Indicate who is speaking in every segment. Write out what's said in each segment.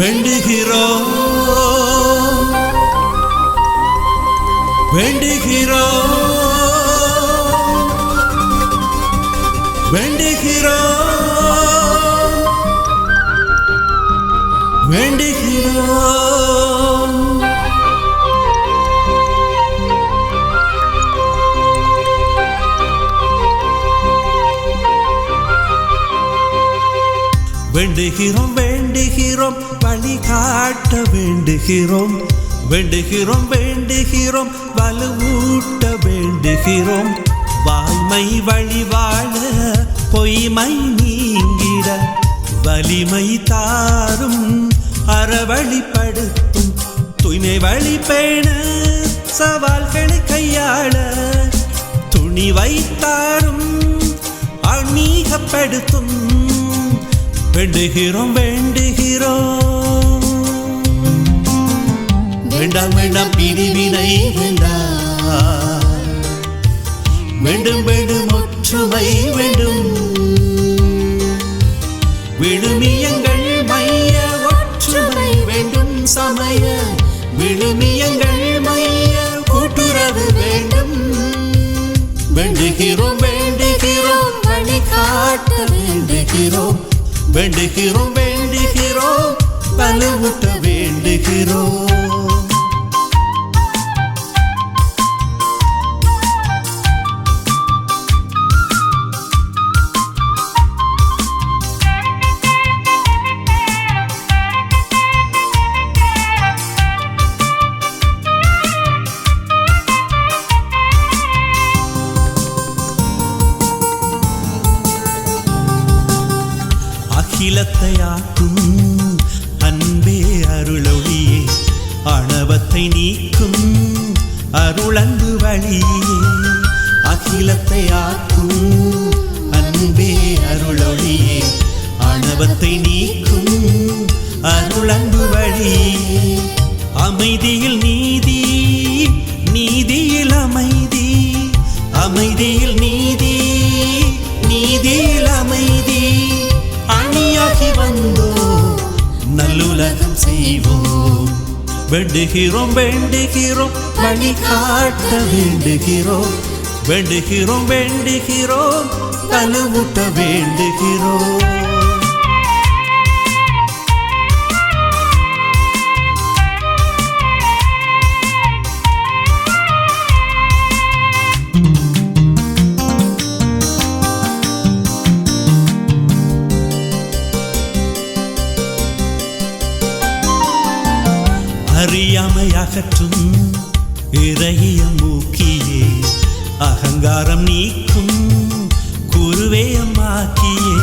Speaker 1: வேண்டுகிறோம். வேண்டுகிறோம். வேண்டுகிறோம். வேண்டுகிறோம். வேண்டுகிறோம் வேண்டுகிறோம் வழிகாட்ட வேண்டுகிறோம். வேண்டுகிறோம் வேண்டுகிறோம் வலுவூட்ட வேண்டுகிறோம். வாய்மை வழிவாழ பொய்மை நீங்கிட வலிமை தாரும் அறவழிப்படுத்தும். தூய்மை வழி பேண சவால்களை கையாள துணி வைத்தாரும் ஆன்மீகப்படுத்தும். வேண்டுகிறோம் வேண்டுகிறோம். வேண்டாம் வேண்டாம் பிரிவினை வேண்டாம். வேண்டும் வேண்டும் ஒற்றுமை வேண்டும். விழுமியங்கள் மைய ஒற்றுமை வேண்டும் சமய. விழுமியங்கள் மைய கூட்டுறவு வேண்டும். வேண்டுகிறோம் வேண்டுகிறோம் வழிகாட்ட வேண்டுகிறோம். வேண்டுகிறோம் வேண்டுகிறோம் வலுவூட்ட வேண்டுகிறோம். அகிலத்தையாக்கும் அன்பே அருளொழியே அணவத்தை நீக்கும் அருளன்பு வழியே. அகிலத்தையாக்கும் அன்பே அருளொழியே அணவத்தை நீக்கும் அருளன்பு வழியே. அமைதியில் நீதி நீதியில் அமைதி. அமைதியில் நீதி நீதியில் அமைதி. செய்வோம். வேண்டுகிறோம் வேண்டுகிறோம் வழிகாட்ட வேண்டுகிறோம். வேண்டுகிறோம் வேண்டுகிறோம் வலுவூட்ட வேண்டுகிறோம். அறியாமை அகற்றும் இறைய மூக்கியே அகங்காரம் நீக்கும். குருவேயமாக்கியே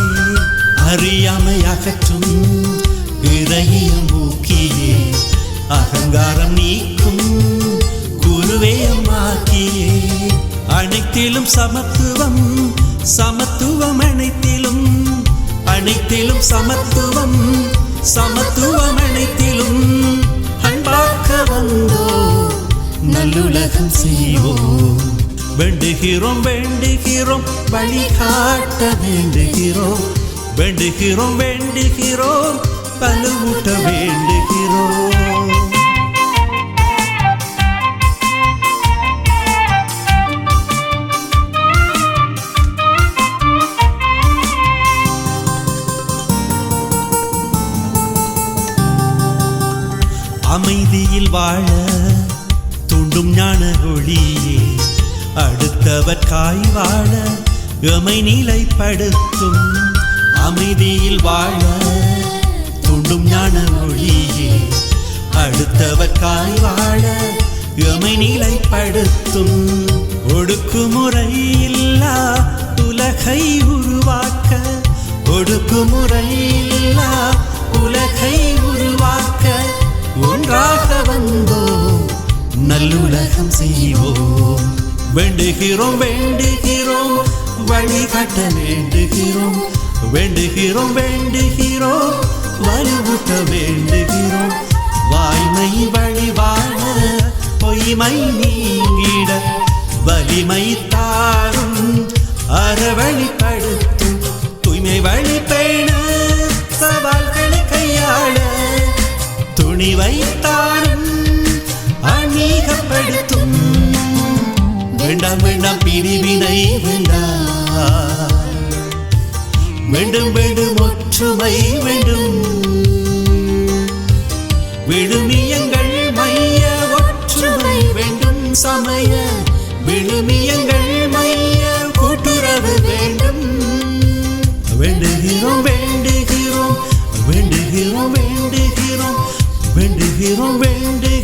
Speaker 1: அறியாமை அகற்றும் இறைய மூக்கியே அகங்காரம் நீக்கும். குருவேயமாக்கியே அனைத்திலும் சமத்துவம் சமத்துவம் அனைத்திலும். அனைத்திலும் சமத்துவம் சமத்துவம் அனைத்திலும். அன்பாக்க வந்தோ நல்லுலகம் செய்வோம் வேண்டுகிறோம் வேண்டுகிறோம் வழிகாட்ட வேண்டுகிறோம் வேண்டுகிறோம் வேண்டுகிறோம் பலுவூட்ட வேண்டுகிறோம் அமைதியில் வாழ தூண்டும் ஞான ஒளியே அடுத்தவர் காய் வாழ எமை நிலைப்படுத்தும். அமைதியில் வாழ தூண்டும் ஞான ஒளியே அடுத்தவர் காய் வாழ எமை நிலைப்படுத்தும். வந்தோம் நல்லுலகம் செய்வோம். வேண்டுகிறோம் வேண்டுகிறோம் வழிகாட்ட வேண்டுகிறோம். வேண்டுகிறோம் வேண்டுகிறோம் வலுவூட்ட வேண்டுகிறோம். வாய்மை வழிவாழ பொய்மை நீங்கிட வலிமை தாரும் அறவழிப்படுத்தும். தூய்மை வழி பேண சவால்களை கையாள துணிவை வேண்டாம் வேண்டாம் பிரிவினை வேண்டாம். வேண்டும் வேண்டும் ஒற்றுமை வேண்டும். விழுமியங்கள் மைய ஒற்றுமை வேண்டும் சமய விழுமியங்கள் மைய கூட்டுறவு வேண்டும். வேண்டுகிறோம் வேண்டுகிறோம் வேண்டுகிறோம் வேண்டுகிறோம் வேண்டுகிறோம் வேண்டு